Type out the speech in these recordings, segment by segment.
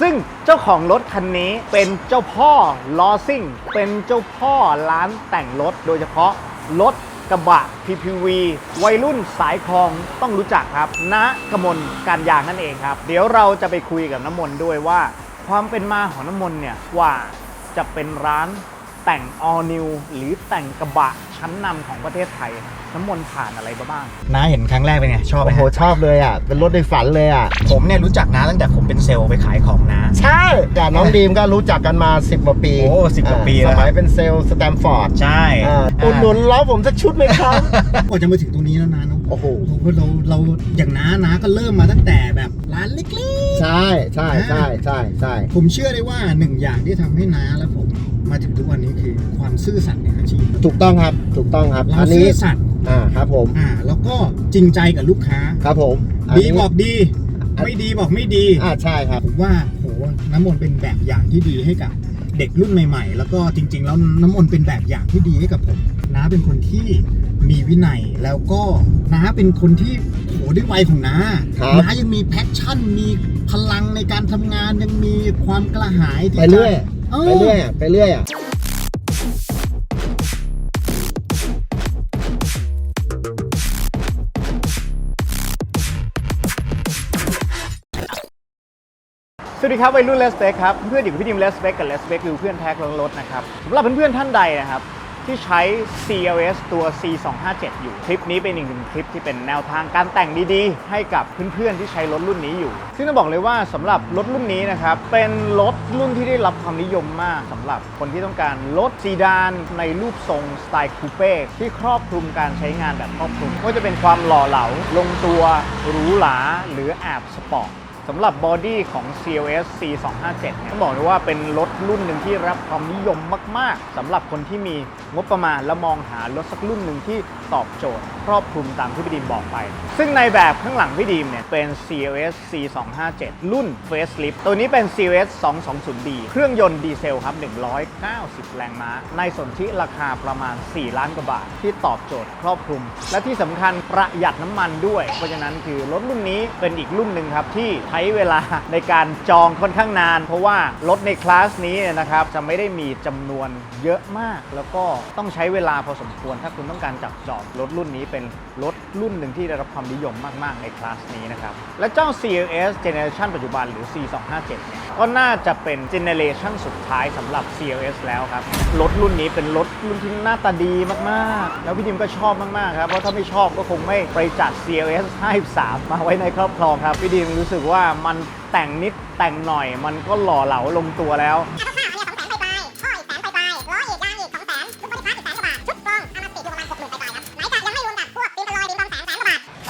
ซึ่งเจ้าของรถคันนี้เป็นเจ้าพ่อลอซิ่ง เป็นเจ้าพ่อร้านแต่งรถ โดยเฉพาะรถกระบะ PPV วัยรุ่นสายคลองต้องรู้จักครับณกมลการยางนั่นเองครับ เดี๋ยวเราจะไปคุยกับน้ำมนต์ด้วยว่า ความเป็นมาของน้ำมนต์เนี่ยกว่าจะเป็นร้านแต่ง all new หรือแต่งกระบะชั้นนำของประเทศไทย น้ำมนต์ผ่านอะไรมาบ้าง น้าเห็นครั้งแรกเป็นไง ชอบไหมโอ้โหชอบเลยอะ เป็นรถในฝันเลยอะ ผมเนี่ยรู้จักน้าตั้งแต่ผมเป็นเซลล์ไปขายของน้า ใช่กับน้องดีมก็รู้จักกันมา 10กว่าปีโอ้10กว่าปีอ่แล้วสมัยเป็นเซลล์สแตมฟอร์ดใช่อ่าอุดหนุนล้อผมสักชุดไหมครับ กว่าจะมาถึงตรงนี้แล้วนะเนาะโอ้โหโอ้โห เราเราอย่างน้าน้าก็เริ่มมาตั้งแต่แบบร้านเล็กใช่ใช่ใช่ใช่ใช่ ๆ ผมเชื่อได้ว่าหนึ่งอย่างที่ทำให้น้าและผม มาถึงทุกวันนี้คือความซื่อสัตย์ในอาชีพถูกต้องครับถูกต้องครับเราอันซื่นี้อสัตย์อ่าครับผมอ่าแล้วก็จริงใจกับลูกค้า ครับผมนดีนี้บอกดี ไม่ดีบอกไม่ดี อ่าใช่ครับ ผมว่าโหน้ำมนต์เป็นแบบอย่างที่ดีให้กับเด็กรุ่นใหม่ ๆ แล้วก็จริง ๆ แล้วน้ำมนต์เป็นแบบอย่างที่ดีให้กับผมน้าเป็นคนที่มีวินัยแล้วก็น้าเป็นคนที่โหด้วยวัยของน้าครับ น้ายังมีแพชชั่น มีพลังในการทำงานยังมีความกระหายที่ไปเรื่อยจะ เอไปเรื่อยอะไปเรื่อยอะสวัสดีครับวัยรุ่นเลสเ c คครับเพื่อนอยู่กับพี่ดิมเลสเ c กับเลสเ c คือเพื่อนแท็กรถนะครับสำหรับเพื่อนๆท่านใดนะครับ ที่ใช้ CLS ตัว C257 อยู่ คลิปนี้เป็นอีกหนึ่งคลิปที่เป็นแนวทางการแต่งดีๆ ให้กับเพื่อนๆที่ใช้รถรุ่นนี้อยู่ ซึ่งต้องบอกเลยว่าสำหรับรถรุ่นนี้นะครับ เป็นรถรุ่นที่ได้รับความนิยมมากสำหรับคนที่ต้องการรถซีดานในรูปทรงสไตล์คูเป้ที่ครอบคลุมการใช้งานแบบครอบคลุมก็จะเป็นความหล่อเหลาลงตัวหรูหราหรือแอบสปอร์ต สำหรับบอดี้ของ CLS C257 เนี่ยต้องบอกเลยว่าเป็นรถรุ่นหนึ่งที่รับความนิยมมาก ๆสำหรับคนที่มีงบประมาณและมองหารถสักรุ่นหนึ่งที่ตอบโจทย์ ครอบคลุมตามที่พี่ดีมบอกไป ซึ่งในแบบข้างหลังพี่ดีมเนี่ยเป็น CLS C257 รุ่น Facelift ตัวนี้เป็น CLS 220D เครื่องยนต์ดีเซลครับ 190 แรงม้า ในสนธิราคาประมาณ 4 ล้านกว่าบาท ที่ตอบโจทย์ครอบคลุม และที่สำคัญประหยัดน้ำมันด้วย เพราะฉะนั้นคือรถรุ่นนี้เป็นอีกรุ่นหนึ่งครับที่ใช้เวลาในการจองค่อนข้างนาน เพราะว่ารถในคลาสนี้นะครับจะไม่ได้มีจำนวนเยอะมาก แล้วก็ต้องใช้เวลาพอสมควร ถ้าคุณต้องการจับจองรถรุ่นนี้เป็นรถรุ่นหนึ่งที่ได้รับความนิยมมาก ๆ ในคลาสนี้นะครับ และเจ้า CLS Generation ปัจจุบันหรือ C257 เนี่ยก็น่าจะเป็นเจเนเรชันสุดท้ายสำหรับ CLS แล้วครับ รถรุ่นนี้เป็นรถรุ่นที่หน้าตาดีมากๆ แล้วพี่ดิมก็ชอบมาก ๆ ครับ เพราะถ้าไม่ชอบก็คงไม่ไปจัด CLS 53 มาไว้ในครอบครองครับ พี่ดิมรู้สึกว่ามันแต่งนิดแต่งหน่อย มันก็หล่อเหลาลงตัวแล้ว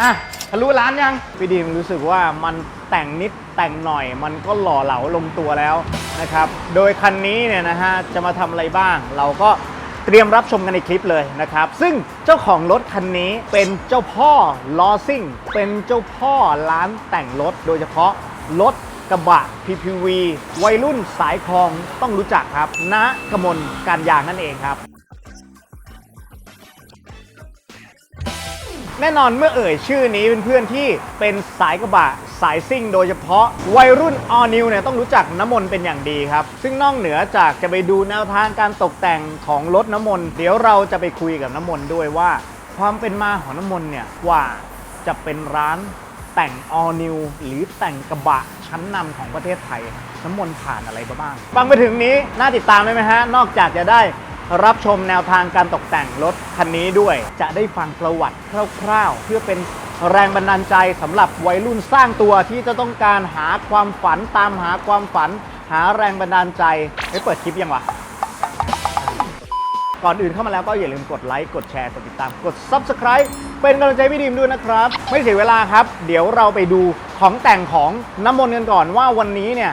อะทะลุล้านยังพี่ดีมรู้สึกว่ามันแต่งนิดแต่งหน่อย มันก็หล่อเหลาลงตัวแล้วนะครับ โดยคันนี้เนี่ยนะฮะจะมาทำอะไรบ้าง เราก็ เตรียมรับชมกันในคลิปเลยนะครับ ซึ่งเจ้าของรถคันนี้เป็นเจ้าพ่อลอซิ่ง เป็นเจ้าพ่อร้านแต่งรถ โดยเฉพาะรถกระบะ PPV วัยรุ่นสายคลองต้องรู้จักครับณกมลการยางนั่นเองครับ แน่นอนเมื่อเอ่ยชื่อนี้เป็นเพื่อนที่เป็นสายกระบะสายซิ่งโดยเฉพาะวัยรุ่นออนิวเนี่ยต้องรู้จักน้ำมนต์เป็นอย่างดีครับ ซึ่งนอกเหนือจากจะไปดูแนวทางการตกแต่งของรถน้ำมนต์เดี๋ยวเราจะไปคุยกับน้ำมนต์ด้วยว่า ความเป็นมาของน้ำมนต์เนี่ยกว่าจะเป็นร้านแต่งออนิวหรือแต่งกระบะชั้นนำของประเทศไทย น้ำมนต์ผ่านอะไรบ้าง ฟังไปถึงนี้น่าติดตามไหมฮะ นอกจากจะได้ รับชมแนวทางการตกแต่งรถคันนี้ด้วย จะได้ฟังประวัติคร่าวๆ เพื่อเป็นแรงบันดาลใจสำหรับวัยรุ่นสร้างตัวที่จะต้องการหาความฝันตามหาความฝัน หาแรงบันดาลใจไปเปิดคลิปยังวะก่อนอื่นเข้ามาแล้วก็อย่าลืมกดไลค์ กดแชร์ กดติดตาม กด Subscribe เป็นกำลังใจพี่ดีมด้วยนะครับ ไม่เสียเวลาครับ เดี๋ยวเราไปดูของแต่งของน้ำมนต์กันก่อนว่าวันนี้เนี่ย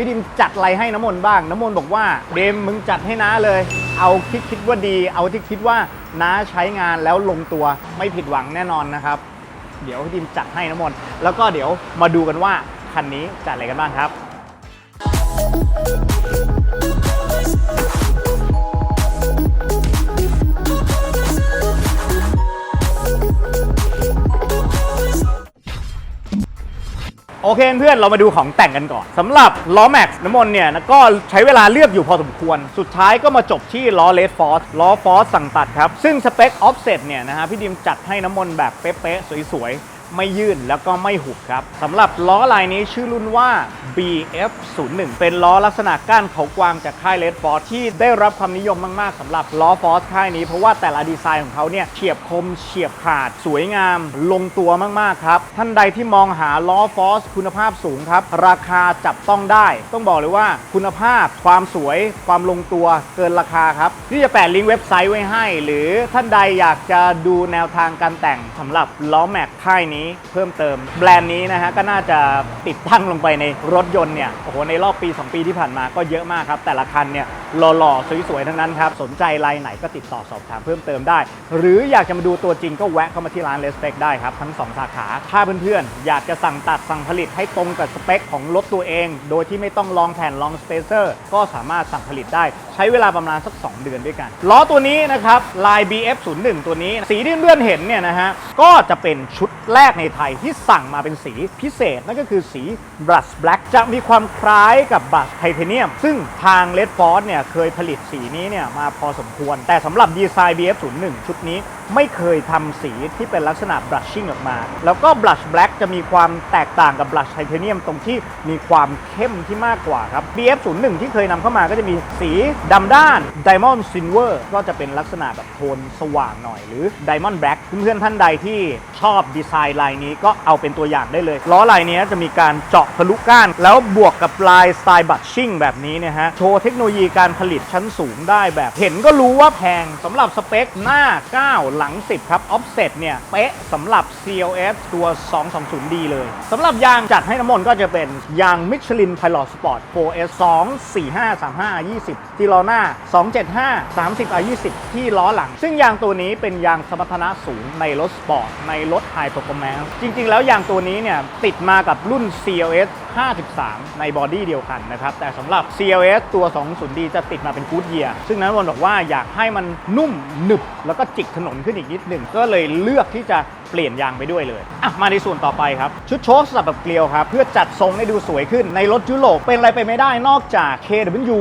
พี่ดิมจัดอะไรให้น้ำมนต์บ้าง น้ำมนต์บอกว่าเดมมึงจัดให้น้าเลย เอาคิดคิดว่าดี เอาที่คิดว่าน้าใช้งานแล้วลงตัวไม่ผิดหวังแน่นอนนะครับ เดี๋ยวพี่ดิมจัดให้น้ำมนต์แล้วก็เดี๋ยวมาดูกันว่าคันนี้จัดอะไรกันบ้างครับ โอเคเพื่อนเรามาดูของแต่งกันก่อนสำหรับล้อแม็กซ์น้ำมนเนี่ยก็ใช้เวลาเลือกอยู่พอสมควร สุดท้ายก็มาจบที่ล้อเลสฟอร์สล้อฟอร์สสั่งตัดครับ ซึ่งสเปคออฟเซ็ตเนี่ยนะฮะพี่ดิมจัดให้น้ำมนแบบเป๊ะๆสวยๆ ไม่ยื่นแล้วก็ไม่หุบครับสำหรับล้อลายนี้ชื่อรุ่นว่า BF01 เป็นล้อลักษณะก้านเขากวางจากค่ายเลดฟอร์ที่ได้รับความนิยมมาก ๆสำหรับล้อฟอร์สค่ายนี้เพราะว่าแต่ละดีไซน์ของเขาเนี่ยเฉียบคมเฉียบขาด สวยงาม ลงตัวมาก ๆ ครับ ท่านใดที่มองหาล้อฟอร์สคุณภาพสูงครับ ราคาจับต้องได้ ต้องบอกเลยว่าคุณภาพความสวยความลงตัวเกินราคาครับที่จะแปะลิงก์เว็บไซต์ไว้ให้ หรือท่านใดอยากจะดูแนวทางการแต่งสำหรับล้อแม็กค่ายนี้เพิ่มเติม แบรนด์นี้นะฮะก็น่าจะติดตั้งลงไปในรถยนต์เนี่ยโอ้โหในรอบปี 2 ปีที่ผ่านมาก็เยอะมากครับแต่ละคันเนี่ยหล่อๆสวยๆทั้งนั้นครับสนใจลายไหนก็ติดต่อสอบถามเพิ่มเติมได้ หรืออยากจะมาดูตัวจริงก็แวะเข้ามาที่ร้านเลสเปกได้ครับทั้ง 2 สาขาถ้าเพื่อนๆอยากจะสั่งตัดสั่งผลิตให้ตรงกับสเปคของรถตัวเอง โดยที่ไม่ต้องลองแผ่นลองสเปเซอร์ก็สามารถสั่งผลิตได้ ใช้เวลาประมาณสัก 2 เดือนด้วยกันล้อตัวนี้นะครับลาย BF01 ตัวนี้ สีที่เพื่อนเห็นเนี่ยนะฮะก็จะเป็นชุดแรกในไทยที่สั่งมาเป็นสีพิเศษ นั่นก็คือสี Brush Black จะมีความคล้ายกับ Brush Titanium ซึ่งทาง Red Force เนี่ยเคยผลิตสีนี้เนี่ยมาพอสมควร แต่สำหรับดีไซน์ BF01 ชุดนี้ไม่เคยทำสีที่เป็นลักษณะ brushing ออกมา แล้วก็ Brush Black จะมีความแตกต่างกับ Brush Titanium ตรงที่มีความเข้มที่มากกว่าครับ BF01 ที่เคยนำเข้ามาก็จะมีสีดำด้าน Diamond Silver ก็จะเป็นลักษณะแบบโทนสว่างหน่อยหรือ Diamond Black เพื่อนๆท่านใดที่ชอบดีไซน์ลายนี้ก็เอาเป็นตัวอย่างได้เลย ล้อลายนี้จะมีการเจาะทะลุก้าน แล้วบวกกับลายสไตล์บัตชิ่งแบบนี้เนี่ยฮะ โชว์เทคโนโลยีการผลิตชั้นสูงได้แบบ เห็นก็รู้ว่าแพงสำหรับสเปคหน้า 9 หลัง 10 ครับ Offset เนี่ย เป๊ะสำหรับ CLS ตัว 220D เลยสำหรับยางจัดให้น้ำมนก็จะเป็นยาง Michelin Pilot Sport 4S 2 4 5 3 5 20 ที่ล้อหน้า 275 30 R 20 ที่ล้อหลัง ซึ่งยางตัวนี้เป็นยางสมรรถนะสูงในรถสปอร์ตในรถไฮโปรแมแล้ว จริงๆ แล้วยางตัวนี้เนี่ยติดมากับรุ่น CLS 53 ในบอดี้เดียวกันนะครับ แต่สำหรับ CLS ตัว 20D จะติดมาเป็นกู๊ดเยียซึ่งนั้นวันบอกว่าอยากให้มันนุ่มหนึบ แล้วก็จิกถนนขึ้นอีกนิดหนึ่งก็เลยเลือกที่จะ เปลี่ยนยางไปด้วยเลยอะมาในส่วนต่อไปครับ ชุดโชคสลับแบบเกลียวครับ เพื่อจัดทรงให้ดูสวยขึ้นในรถยุโรปเป็นอะไรไปไม่ได้นอกจาก KW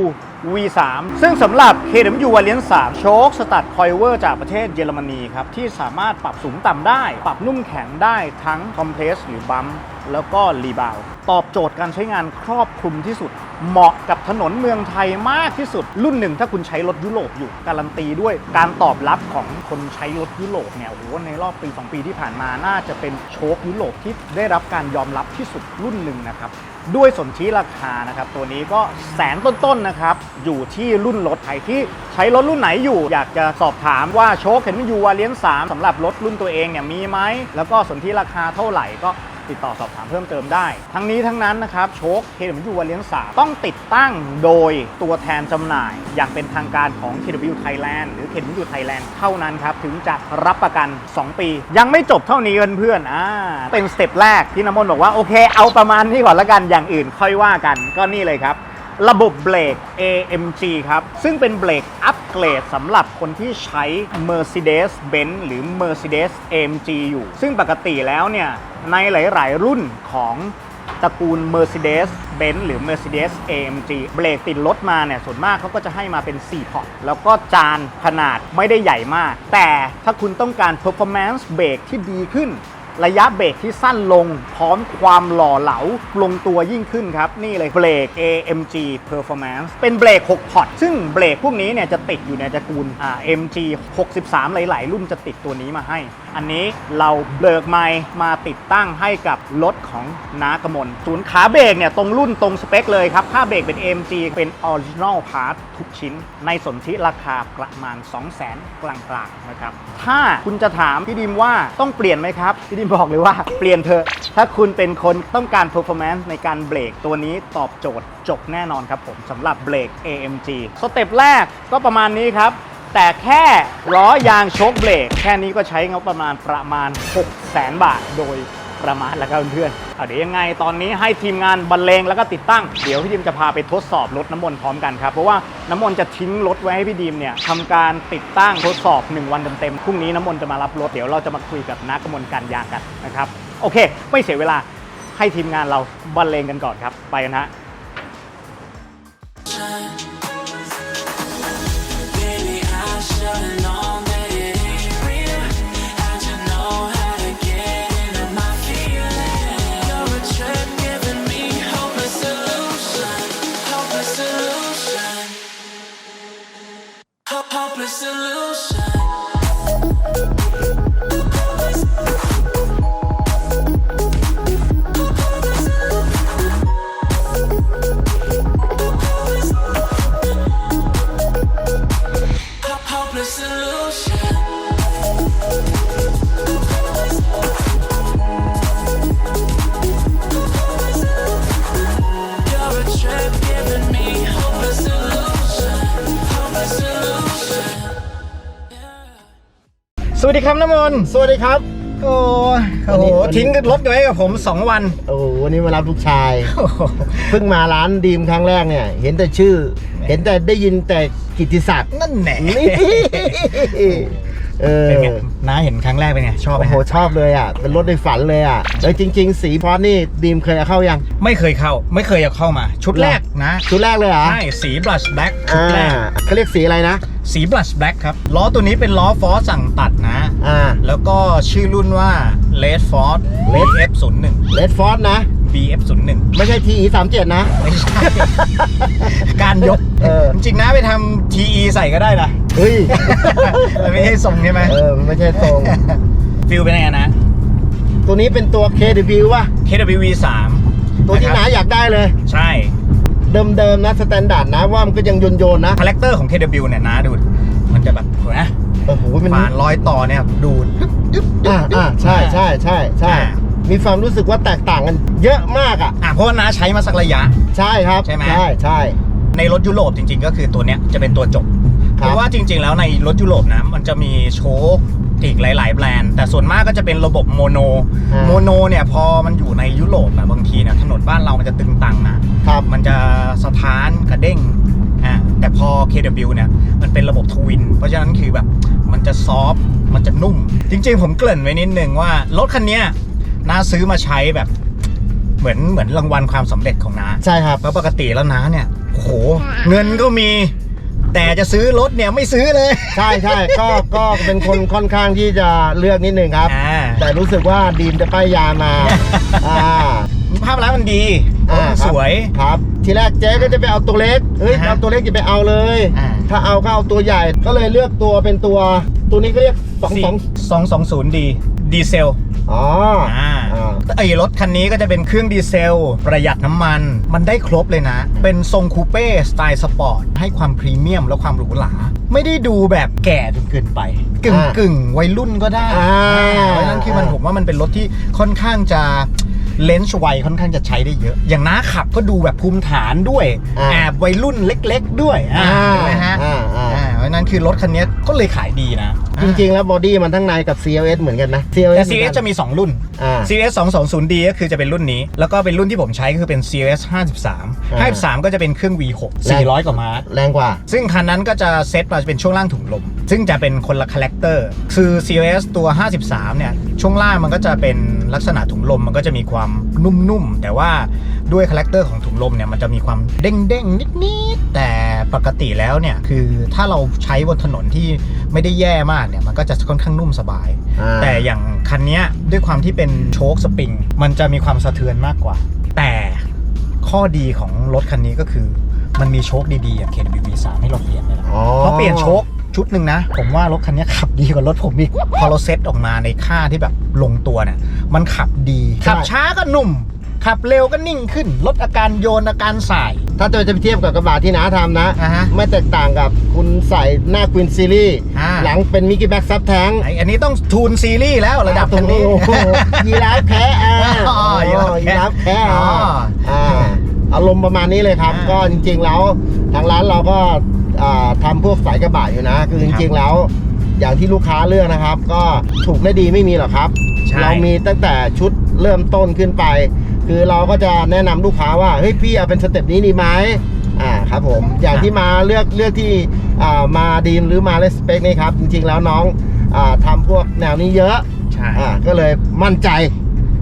V3 ซึ่งสำหรับ KW Variant 3 โชคสตัดคอยเวอร์จากประเทศเยอรมนีครับ ที่สามารถปรับสูงต่ำได้ ปรับนุ่มแข็งได้ทั้งคอมเพรสหรือบัมแล้วก็รีบาว ตอบโจทย์การใช้งานครอบคลุมที่สุด เหมาะกับถนนเมืองไทยมากที่สุด รุ่นหนึ่งถ้าคุณใช้รถยุโรปอยู่ การันตีด้วยการตอบรับของคนใช้รถยุโรปเนี่ยโอ้โหในรอบปี 2 ปีที่ผ่านมาน่าจะเป็นโชคยุโรปที่ได้รับการยอมรับที่สุดรุ่นหนึ่งนะครับด้วยสนธิราคานะครับตัวนี้ก็แสนต้นๆนะครับอยู่ที่รุ่นรถไทยที่ใช้รถรุ่นไหนอยู่อยากจะสอบถามว่าโชคเห็นมันอยู่วาเลียน3สำหรับรถรุ่นตัวเองเนี่ยมีไหมแล้วก็สนธิราคาเท่าไหร่ก็ ติดต่อสอบถามเพิ่มเติมได้ ทั้งนี้ทั้งนั้นนะครับโชคเห็นมันเลียน3ต้องติดตั้งโดยตัวแทนจำหน่าย อย่างเป็นทางการของ KW Thailand หรือ KW Thailand เท่านั้นครับ ถึงจะรับประกัน 2 ปี ยังไม่จบเท่านี้เพื่อนๆอ่าเป็นสเต็ปแรกที่น้ำมนต์บอกว่าโอเค เอาประมาณนี้ก่อนละกันอย่างอื่นค่อยว่ากันก็นี่เลยครับ ระบบเบรก AMG ครับ ซึ่งเป็นเบรกอัปเกรดสำหรับคนที่ใช้ Mercedes-Benz หรือ Mercedes AMG อยู่ ซึ่งปกติแล้วเนี่ย ในหลาย ๆ รุ่นของตระกูล Mercedes-Benz หรือ Mercedes AMG เบรกติดรถมาเนี่ย ส่วนมากเขาก็จะให้มาเป็น 4 พอร์ตแล้วก็จานขนาดไม่ได้ใหญ่มาก แต่ถ้าคุณต้องการ performance เบรกที่ดีขึ้น ระยะเบรกที่สั้นลง พร้อมความหล่อเหลาลงตัวยิ่งขึ้นครับ นี่เลยเบรก AMG Performance เป็นเบรก 6 พอร์ต ซึ่งเบรกพวกนี้เนี่ยจะติดอยู่ในตระกูลอ่า MG 63 หลาย ๆ รุ่นจะติดตัวนี้มาให้ อันนี้เราเบิกไมค์มาติดตั้งให้กับรถของน้ากมลศูนย์ขาเบรกเนี่ยตรงรุ่นตรงสเปคเลยครับค่าเบรกเป็น AMG เป็น Original Part ทุกชิ้น ในสนธิราคาประมาณ 200,000กลางๆนะครับถ้าคุณจะถามพี่ดิมว่าต้องเปลี่ยนไหมครับ พี่ดิมบอกเลยว่าเปลี่ยนเถอะถ้าคุณเป็นคนต้องการ performance ในการเบรกตัวนี้ตอบโจทย์จบแน่นอนครับผมสำหรับเบรก AMG สเต็ปแรกก็ประมาณนี้ครับ แต่แค่ล้อยางโชคเบรกแค่นี้ก็ใช้งบประมาณประมาณ 6 0 0 0 0 0บาทโดยประมาณแล้วครับเพื่อนๆเเดี๋ยวยังไงตอนนี้ให้ทีมงานบรรเลงแล้วก็ติดตั้ง เดี๋ยวพี่ดิมจะพาไปทดสอบรถน้ำมนต์พร้อมกันครับ เพราะว่าน้ำมนต์จะทิ้งรถไว้ให้พี่ดิมเนี่ยทำการติดตั้งทดสอบ 1 วันเต็มๆพรุ่งนี้น้ำมนต์จะมารับรถเดี๋ยวเราจะมาคุยกับนักกมลการยางกันนะครับโอเค ไม่เสียเวลาให้ทีมงานเราบรรเลงกันก่อนครับ ไปกันฮะ solution. ครับน้ำมนต์สวัสดีครับ โอ้โหวันนี้วันนี้ ทิ้งรถไว้กับผม 2 วัน โอ้โหวันนี้มารับลูกชายโอ้โหเพิ่งมาร้านดีมครั้งแรกเนี่ย เห็นแต่ชื่อ เห็นแต่ได้ยินแต่กิตติศักดิ์นั่นแหละนี่ เออ เป็นไงน้าเห็นครั้งแรกเป็นไง ชอบไหมโอ้โหฮะชอบเลยอะ เป็นรถในฝันเลยอะแล้วจริง ๆ สีพอสนี่ดีมเคยเอาเข้ายัง ไม่เคยเข้า ไม่เคยเอาเข้ามา ชุดแรกนะชุดแรกเลยเหรอใช่สีบลัชแบ็กชุอ่าดแรกเขาเรียกสีอะไรนะ สีบลัชแบ็กครับ ล้อตัวนี้เป็นล้อฟอสสั่งตัดนะ อ่า แล้วก็ชื่อรุ่นว่า Red Ford Red F01 เลดฟอร์นะ BF01 ไม่ใช่ทีสามเจ็ดนะ ไม่ใช่ การยกเออ จริงๆนะไปทำ TE ใส่ก็ได้นะเฮ้ยแต่ไม่ใช่ทรงใช่ไหมเออมันไม่ใช่ตรง ฟิลเป็นยังไงนะ ตัวนี้เป็นตัว KW ว่ะ KWV 3ตัวที่น้าอยากได้เลย ใช่ เดิมๆนะสแตนดาร์ดนะว่ามันก็ยังโยนๆนะ คาแรคเตอร์ของ KW เนี่ยนะดู มันจะแบบเห็นไหมโอ้โหมันฝานรอยต่อเนี่ยดูดดึ๊บดึ๊บดึ๊บอ่าดึ๊บอ่าใช่ใช่ใช่ใช่อ่า มีความรู้สึกว่าแตกต่างกันเยอะมากอะ อะเพราะว่าน้าใช้มาสักระยะ ใช่ครับใช่ไหม ใช่ใช่ ในรถยุโรปจริง ๆ ก็คือตัวเนี้ยจะเป็นตัวจบครับเพราะว่าจริง ๆ แล้วในรถยุโรปนะมันจะมีโชคอีกหลาย ๆ แบรนด์ แต่ส่วนมากก็จะเป็นระบบโมโนอ่าโมโนเนี่ยพอมันอยู่ในยุโรปอะบางทีเนี่ยถนนบ้านเรามันจะตึงตังนะครับมันจะสะท้านกระเด้งอ่าแต่พอ KW เนี่ยมันเป็นระบบทวิน เพราะฉะนั้นคือแบบมันจะซอฟต์มันจะนุ่ม จริง ๆ ผมเกริ่นไว้นิดนึงว่า รถคันเนี้ย น้าซื้อมาใช้แบบ เหมือนเหมือนรางวัลความสำเร็จของน้าใช่ครับ เพราะปกติแล้วน้าเนี่ยโอ้โหเงินก็มี แต่จะซื้อรถเนี่ยไม่ซื้อเลยใช่ใช่ก็ก็เป็นคนค่อนข้างที่จะเลือกนิดนึงครับ อ่า แต่รู้สึกว่าดีมจะป้ายยามา อ่า ภาพลักษณ์มันดีรถอ่ามันครับ สวย ครับ ทีแรกเจ๊ก็จะไปเอาตัวเล็กเฮ้ยอ่าฮะเอาตัวเล็กจะไปเอาเลย อ่า ถ้าเอาก็เอาตัวใหญ่ก็เลยเลือกตัวเป็นตัว ตัวนี้ก็เรียกสองสอง สองสองศูนย์ดีดีเซล อ๋ออ่าอ่าไอ้รถคันนี้ก็จะเป็นเครื่องดีเซล ประหยัดน้ำมัน มันได้ครบเลยนะ เป็นทรงคูเป้สไตล์สปอร์ต ให้ความพรีเมียมและความหรูหรา ไม่ได้ดูแบบแก่จนเกินไป กึ่งอ่ากึ่งวัยรุ่นก็ได้อ่าเพราะฉะนั้นคือมันผมว่ามันเป็นรถที่ค่อนข้างจะเลนส์ไวค่อนข้างจะใช้ได้เยอะ อย่างน้าขับก็ดูแบบภูมิฐานด้วยอ่าแอบวัยรุ่นเล็ก ๆ ด้วยอ่าใช่ไหมฮะ นั้นคือรถคันนี้ก็เลยขายดีนะ จริง ๆ แล้วบอดี้มันทั้งในกับ CLS เหมือนกันนะ แต่ CLS เหมือน CRS กันจะมี 2 รุ่น อ่า CRS 220D ก็คือจะเป็นรุ่นนี้ แล้วก็เป็นรุ่นที่ผมใช้ก็คือเป็น CRS 53 53 ก็จะเป็นเครื่อง V6 แรง400 กว่าม้า แรงกว่า ซึ่งคันนั้นก็จะเซตมาเป็นช่วงล่างถุงลม ซึ่งจะเป็นคนละคาแรคเตอร์ คือ CRS ตัว 53 เนี่ย ช่วงล่างมันก็จะเป็นลักษณะถุงลม มันก็จะมีความ นุ่มๆ แต่ว่าด้วยคาแรคเตอร์ของถุงลมเนี่ยมันจะมีความเด้งๆ นิดๆ แต่ปกติแล้วเนี่ยคือถ้าเราใช้บนถนนที่ไม่ได้แย่มากเนี่ยมันก็จะค่อนข้างนุ่มสบาย อ่า แต่อย่างคันเนี้ยด้วยความที่เป็นโชคสปริง มันจะมีความสะเทือนมากกว่า แต่ข้อดีของรถคันนี้ก็คือมันมีโชคดีๆอย่าง KWV3 ให้เราเปลี่ยนเลยนะ อ๋อเพราะเปลี่ยนโชค ชุดหนึ่งนะ ผมว่ารถคันนี้ขับดีกว่ารถผมอีกพอเราเซ็ตออกมาในค่าที่แบบลงตัวเนี่ยมันขับดี ขับช้าก็นุ่ม ขับเร็วก็นิ่งขึ้น ลดอาการโยนอาการสาย ถ้าจะจะไปเทียบกับกระบะที่น้าทำนะ อ่าฮะไม่แตกต่างกับคุณใส่หน้าควินซีรีส์อ่า หลังเป็นมิกกี้แบ็กซับแทงไออันนี้ต้องทูนซีรีส์แล้วระดับคันนี้ โอ้โหยีราฟแคะอ่าอ๋อยีราฟแคะยีราฟแคะอ๋ออ่าอารมณ์ประมาณนี้เลยครับ อ่า ก็จริงๆแล้วทางร้านเราก็ อ่าทำพวกสายกระบะอยู่นะ คือจริงๆแล้ว อย่างที่ลูกค้าเลือกนะครับ ก็ถูกและดีไม่มีหรอกครับใช่เรามีตั้งแต่ชุดเริ่มต้นขึ้นไป คือเราก็จะแนะนำลูกค้าว่าเฮ้ยพี่เอาเป็นสเต็ปนี้ดีไหมอ่าครับผมอย่างที่มาเลือกเลือกที่อ่ามาดีนหรือมาเลสเปคนี่ครับ จริงๆแล้วน้องอาทำพวกแนวนี้เยอะใช่อ่าก็เลยมั่นใจ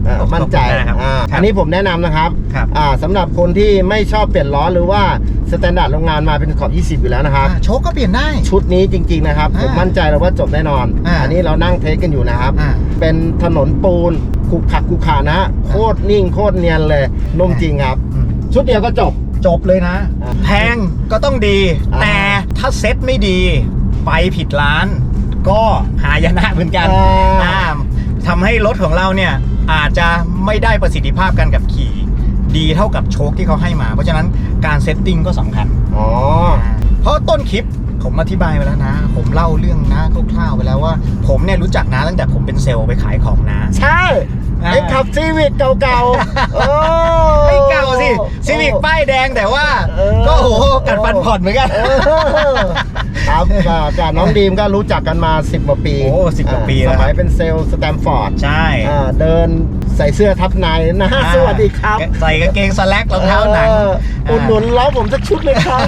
อ่าขอบคุณมั่นใจนะครับอ่าครับอันนี้ผมแนะนำนะครับครับอ่าสำหรับคนที่ไม่ชอบเปลี่ยนล้อหรือว่า สแตนดาร์ดโรงงานมาเป็นขอบ 20 อยู่แล้วนะครับ อ่าโชคก็เปลี่ยนได้ ชุดนี้จริงๆนะครับ อ่าผมมั่นใจเลยว่าจบแน่นอน อ่า อันนี้เรานั่งเทสกันอยู่นะครับ อ่า เป็นถนนปูนขุกขักขุกขานะ โคตรนิ่งโคตรเนียนเลยนุ่มจริงครับ อืม ชุดเดียวก็จบ จบเลยนะ อ่าแพงก็ต้องดี อ่าแต่ถ้าเซ็ตไม่ดี ไปผิดร้าน ก็หายนะเหมือนกันอ่า อ่าทำให้รถของเราเนี่ย อาจจะไม่ได้ประสิทธิภาพการขับขี่ ดีเท่ากับโชคที่เขาให้มา เพราะฉะนั้นการเซตติ้งก็สำคัญ อ๋อ เพราะต้นคลิปผมอธิบายไปแล้วนะ ผมเล่าเรื่องนะคร่าวๆไปแล้วว่า ผมเนี่ยรู้จักนะตั้งแต่ผมเป็นเซลล์ไปขายของนะ ใช่ อ่า ไอ้ขับซีวิกเก่าๆโอ้ ไม่เก่าสิซีวิกป้ายแดงแต่ว่า เออ ก็โอ้โหกัดฟันผ่อนเหมือนกัน เออครับก็กับน้องดีมก็รู้จักกันมา 10กว่าปีโอ้10กว่าปีอ่แล้วสมัยเป็นเซลล์สแตมฟอร์ดใช่ อ่าเดินใส่เสื้อทับในนะอ่าสวัสดีครับใส่กางเกงสแลกรองเท้าหนังอออุดหนุนล้อผมสักชุดเลยครับ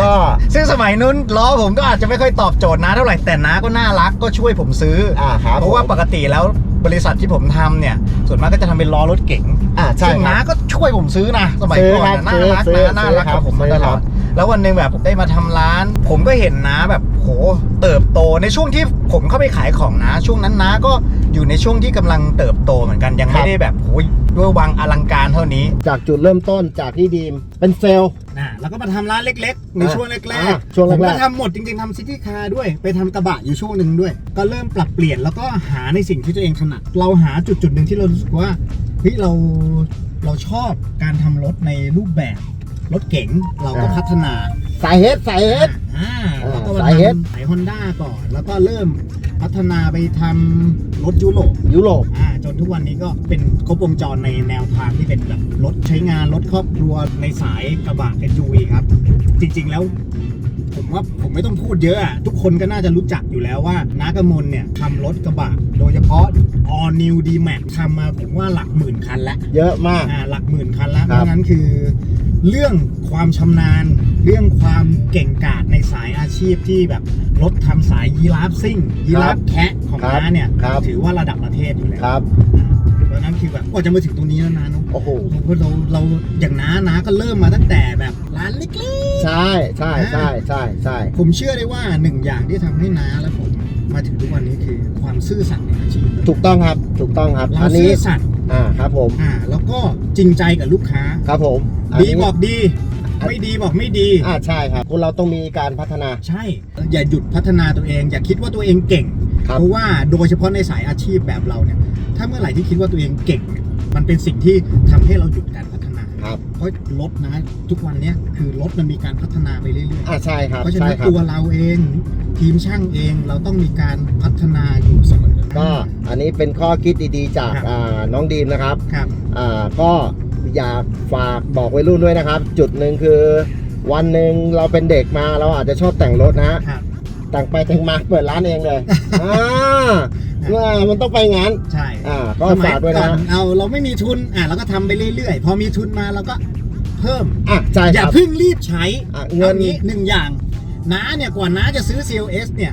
ก็ ซึ่งสมัยนู้นล้อผมก็อาจจะไม่ค่อยตอบโจทย์นะเท่าไหร่แต่น้าก็น่ารักก็ช่วยผมซื้อออ่าครับเพราะว่าผม ปกติแล้ว บริษัทที่ผมทำเนี่ย ส่วนมากก็จะทำเป็นล้อรถเก๋งอ่าใช่ซึ่งคน้ารับก็ช่วยผมซื้อนะ สมัยก่อนซื้อน่าครับรักซื้อนะน่ารักซื้อกับผมมาซื้ตอลครัอดบแล้ววันหนึ่งแบบได้มาทำร้าน ผมก็เห็นน้าแบบโหเติบโตในช่วงที่ผมเข้าไปขายของน้าช่วงนั้นน้าก็อยู่ในช่วงที่กำลังเติบโตเหมือนกันยังไม่ได้แบบโห ยด้วยวังอลังการเท่านี้จากจุดเริ่มต้นจากที่ดีมเป็นเซลล์ นะแล้วก็มาทำร้านเล็กๆ ในอะช่วงแรอะกช่วงแรกๆ ผมก็ทำหมดจริงๆทำซิตี้คาร์ด้วย ไปทำกระบะอยู่ช่วงหนึ่งด้วย ก็เริ่มปรับเปลี่ยนแล้วก็หาในสิ่งที่ตัวเองถนัด เราหาจุดจุดๆหนึ่งที่เรารู้สึกว่าเฮ้ยเราเราชอบการทำรถในรูปแบบรถเก๋งเราก็อ่าพัฒนา สายเฮดสายเฮด อ่าอ่าแล้วก็มาสาย H ทำสายฮอนด้าก่อน แล้วก็เริ่ม พัฒนาไปทำรถยุโรปยุโรป อ่าจนทุกวันนี้ก็เป็นครบวงจรในแนวทางที่เป็นแบบรถใช้งานรถครอบครัวในสายกระบะ SUV ครับ จริงๆแล้ว ผมว่าผมไม่ต้องพูดเยอะอะทุกคนก็น่าจะรู้จักอยู่แล้วว่าน้ากมลเนี่ยทำรถกระบะ โดยเฉพาะ All New D Max ทำมาผมว่าหลักหมื่นคันแล้ว เยอะมาก อ่าหลักหมื่นคันแล้วคเพรับ ราะฉะนั้นคือ เรื่องความชำนาญ เรื่องความเก่งกาจในสายอาชีพที่แบบรถทำสายยีราฟซิ่งยีราฟแคะของครับน้าเนี่ยครับถือว่าระดับประเทศอยู่แล้วครับอ่าเพราะฉะนั้นคือแบบกว่าจะมาถึงตรงนี้แล้วนะเนอะโอ้โหเพราะเราเราอย่างน้าน้าก็เริ่มมาตั้งแต่แบบร้านเล็กใช่ใช่ใช่ใช่ใช่ๆผมเชื่อได้ว่าหนึ่งอย่างที่ทำให้น้าและผมมาถึงทุกวันนี้คือความซื่อสัตย์ในอาชีพถูกต้องครับถูกต้องครับเราอันซื่นี้อสัตย์อ่าครับผมอ่าแล้วก็จริงใจกับลูกค้าครับผมนดีนี้บอกดี ไม่ดีบอกไม่ดี อ่าใช่ครับคุณเราต้องมีการพัฒนา ใช่ อย่าหยุดพัฒนาตัวเอง อย่าคิดว่าตัวเองเก่ง ครับ เพราะว่าโดยเฉพาะในสายอาชีพแบบเราเนี่ย ถ้าเมื่อไหร่ที่คิดว่าตัวเองเก่งเนี่ยมันเป็นสิ่งที่ทำให้เราหยุดการพัฒนา ครับเพราะรถนะทุกวันเนี้ยคือรถมันมีการพัฒนาไปเรื่อยอ่าใช่คๆ รับเพราะฉะใช่นั้นครับ ตัวเราเอง ทีมช่างเองเราต้องมีการพัฒนาอยู่เสมอ ก็อันนี้เป็นข้อคิดดีๆจากครับ อ่าน้องดีมนะครับครับ อ่าก็ อยากฝากบอกวัยรุ่นด้วยนะครับ จุดหนึ่งคือวันหนึ่งเราเป็นเด็กมาเราอาจจะชอบแต่งรถนะฮะครับ แต่งไปแต่งมาเปิดร้านเองเลย อ่าว่ามันต้องไปงั้นใช่อ่าก็สมัยฝากด้วยก่อนะนเอาเราไม่มีทุนอะเราก็ทำไปเรื่อยๆ พอมีทุนมาเราก็เพิ่ม อะใช่อคย่ารับ เพิ่งรีบใช้อะเงิน อางี้หนึ่งอย่างน้าเนี่ยกว่าน้าจะซื้อ CLS เนี่ย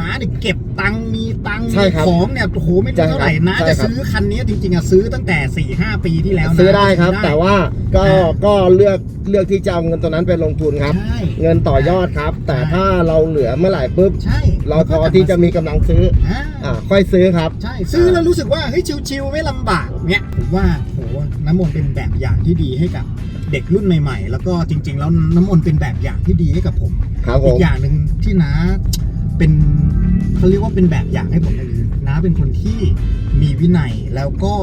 น้าเนี่ยเก็บตังค์มีตังค์ใช่มีครับของเนี่ยโอ้โหไม่ใช่รู้ครับเท่าไหร่น้าใช่จะครับ ซื้อคันนี้จริงๆอะซื้อตั้งแต่4ี่ห้าปีที่แล้วนะซื้อได้ครับซื้อแต่ว่าก็อ่าก็เลือกเลือกที่จะเอาเงินตัวนั้นไปลงทุนครับ ใช่เงินต่อยอดครับ แต่ใช่ถ้าเราเหลือเมื่อไหร่ปุ๊บใช่เราพอที่จะมีกำลังซื้ออ่าอ่าค่อยซื้อครับ ใช่ซื้อแล้วรู้สึกว่าเฮ้ยชิวๆไม่ลำบากเนี่ยผมว่าโหน้ำมนต์เป็นแบบอย่างที่ดีให้กับเด็กรุ่นใหม่ ๆ แล้วก็จริง ๆ แล้วน้ำมนต์เป็นแบบอย่างที่ดีให้กับผม ครับผอีม กอย่างหนึ่งที่น้า เป็นเขาเรียกว่าเป็นแบบอย่างให้ผมเลยคือน้าเป็นคนที่มีวินัยแล้วก็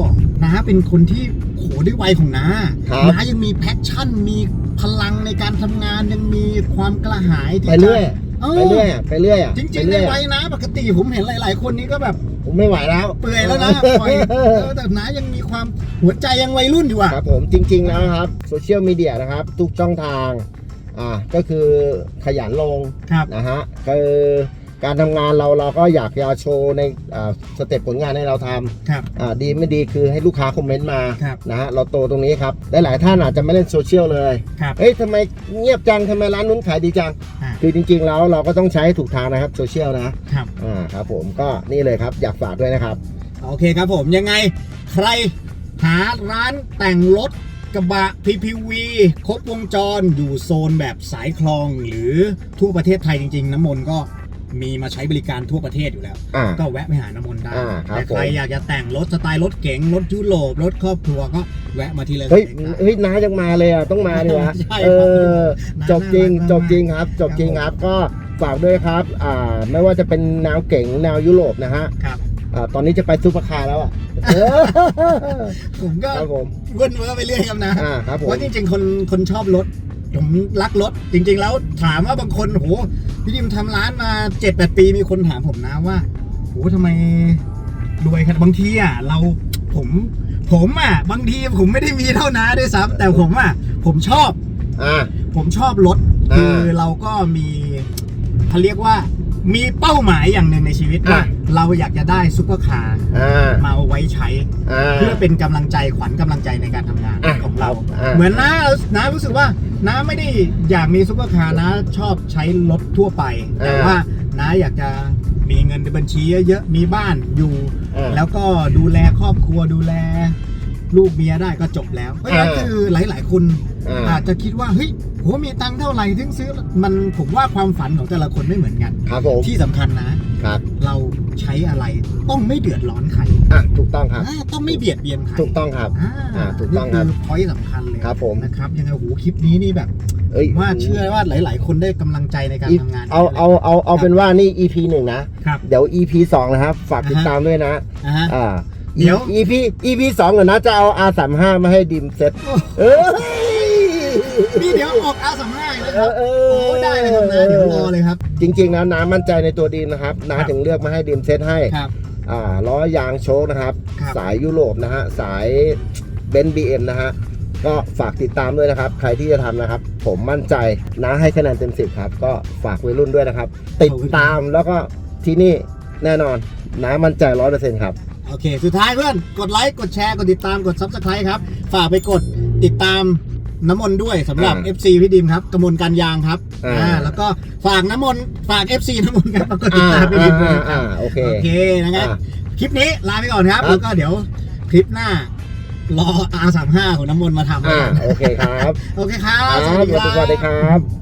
น้าเป็นคนที่โหด้วยวัยของน้าครับ น้ายังมีแพชชั่น มีพลังในการทำงานยังมีความกระหายที่ไปเรื่อยจะเออไปเรื่อยอะไปเรื่อยอะจริงไปๆในเรื่อยวัยน้าปกติผมเห็นหลาย ๆ คนนี้ก็แบบผมไม่ไหวแล้วเปื่อยแล้วนะปล่อยเออแต่น้ายังมีความหัวใจยังวัยรุ่นอยู่อะ ครับผมจริงๆแล้วนะครับโซเชียลมีเดียนะครับ ทุกช่องทางอ่าก็คือขยันลงครับ นะฮะคือ การทำงานเราเราก็อยากจะโชว์ในอ่าสเต็ปผลงานให้เราทำ ครับ อ่าดีไม่ดีคือให้ลูกค้าคอมเมนต์มาครับนะฮะเราโตตรงนี้ครับหลายๆท่านอาจจะไม่เล่นโซเชียลเลยครับ เฮ้ยทำไมเงียบจังทำไมร้านนู้นขายดีจัง อ่าคือจริงๆแล้วเราก็ต้องใช้ให้ถูกทางนะครับโซเชียลนะครับ อ่าครับผมก็นี่เลยครับอยากฝากด้วยนะครับ โอเคครับผมยังไงใครหาร้านแต่งรถกระบะ PPV ครบวงจรอยู่โซนแบบสายคลองหรือทั่วประเทศไทยจริง ๆ น้ำมนต์ก็ มีมาใช้บริการทั่วประเทศอยู่แล้ว อ่า ก็แวะไปหาน้ำมนต์ได้อ่าครับแต่ใครผม อยากจะแต่งรถสไตล์รถเก๋งรถยุโรปรถครอบครัวก็แวะมาที่เลย เฮ้ยเฮ้ยน้ายังมาเลยอะต้องมาดิวะใช่เอครับอน้าจบจริงน่ารักจบจริงครับ จบจริงครับก็ฝากด้วยครับ อ่า ไม่ว่าจะเป็นแนวเก๋งแนวยุโรปนะฮะครับ อ่าตอนนี้จะไปซูเปอร์คาร์แล้วอะเออผมก็ครับผมเว้นเว้อไปเรื่อยครับนะอ่าครับผมเพราะจริงๆคนคนชอบรถ ผมรักรถ จริง ๆ แล้วถามว่าบางคนโหพี่ดิมทำร้านมา7จ็ดแปดปีมีคนถามผมนะว่าโหทำไมรวยขนาดบางทีอะเราผมผมอะบางทีผมไม่ได้มีเท่านาด้วยซ้ำแต่ผมอะผมชอบ อ่า ผมชอบรถอ่าคือเราก็มีเขาเรียกว่ามีเป้าหมายอย่างหนึ่งในชีวิตว่า อะ เราอยากจะได้ซุปเปอร์คาร์อ่ามาไว้ใช้ อ่า เพื่อเป็นกำลังใจขวัญกำลังใจในการทำงานอะของเรา อะ เหมือนน้าน้ารู้สึกว่าน้าไม่ได้อยากมีซุปเปอร์คาร์นะชอบใช้รถทั่วไป แต่ว่าน้าอยากจะมีเงินในบัญชีเยอะๆมีบ้านอยู่ อ่า แล้วก็ดูแลครอบครัวดูแล ลูกเมียได้ก็จบแล้วเพราะฉะนั้นอ่าคือหลาย ๆ คน อ่าอาจจะคิดว่าเฮ้ยโหมีตังค์เท่าไหร่ถึงซื้อมันผมว่าความฝันของแต่ละคนไม่เหมือนกัน ครับผมที่สำคัญนะ ครับเราใช้อะไรต้องไม่เดือดร้อนใครอะถูกต้องครับ อ่าต้องไม่เบียดเบียนใครถูกต้องครับ อ่าอ่าถูกต้องครับนี่คือพอยต์สำคัญเลยครับผม นะครับยังไงโหคลิปนี้นี่แบบ เอ้ยว่าเชื่อว่าหลาย ๆ คนได้กำลังใจในการอีทำงานเอาเอาเอาเอาเป็นว่านี่ EP หนึ่งนะ ครับ เดี๋ยว EP สองนะครับ ฝากติดอ่าฮะตามด้วยนะ อ่าฮะ อ่า เดี๋ยว EP EP สองเดี๋ยวนะ จะเอา R35 มาให้ดิมเซ็ตเออ นี่เดี๋ยวออกอาสามห้านะเอครับอเอโอ้ได้เลยครับนะเดี๋ยวรอเลยครับ จริง ๆนะน้ำมั่นใจในตัวดีมนะครับน้าครับถึงเลือกมาให้ดีมเซ็ตให้ครับ อ่าล้อยางโชคนะครับ ครับ สายยุโรปนะฮะสายเบนซ์บีเอ็มนะฮะก็ฝากติดตามด้วยนะครับ ใครที่จะทำนะครับ ผมมั่นใจนะให้คะแนนเต็มสิบครับ ก็ฝากวัยรุ่นด้วยนะครับ ติดตามแล้วก็ที่นี่แน่นอนน้ามั่นใจร้อยเปอร์เซ็นต์ครับ โอเค สุดท้ายเพื่อน กดไลค์ กดแชร์ กดติดตาม กด subscribe ครับ ฝากไปกดติดตาม น้ำมนต์ด้วยสำหรับ อ่า FC พี่ดิมครับกระมวลการยางครับอ่าอ่า แล้วก็ฝากน้ำมนต์ฝาก FC น้ำมนต์ครับมากดติดอ่าตามพี่ดิมด้วยอ่านะครับ อ่าโอเค โอเคนะครับอ่าคลิปนี้ลาไปก่อนครับ ครับ แล้วก็เดี๋ยวคลิปหน้า รอ R35 ของน้ำมนต์มาทำอ่าโอเคครับโอเคครับ ครับสวัสดีครับสวัสดีครับ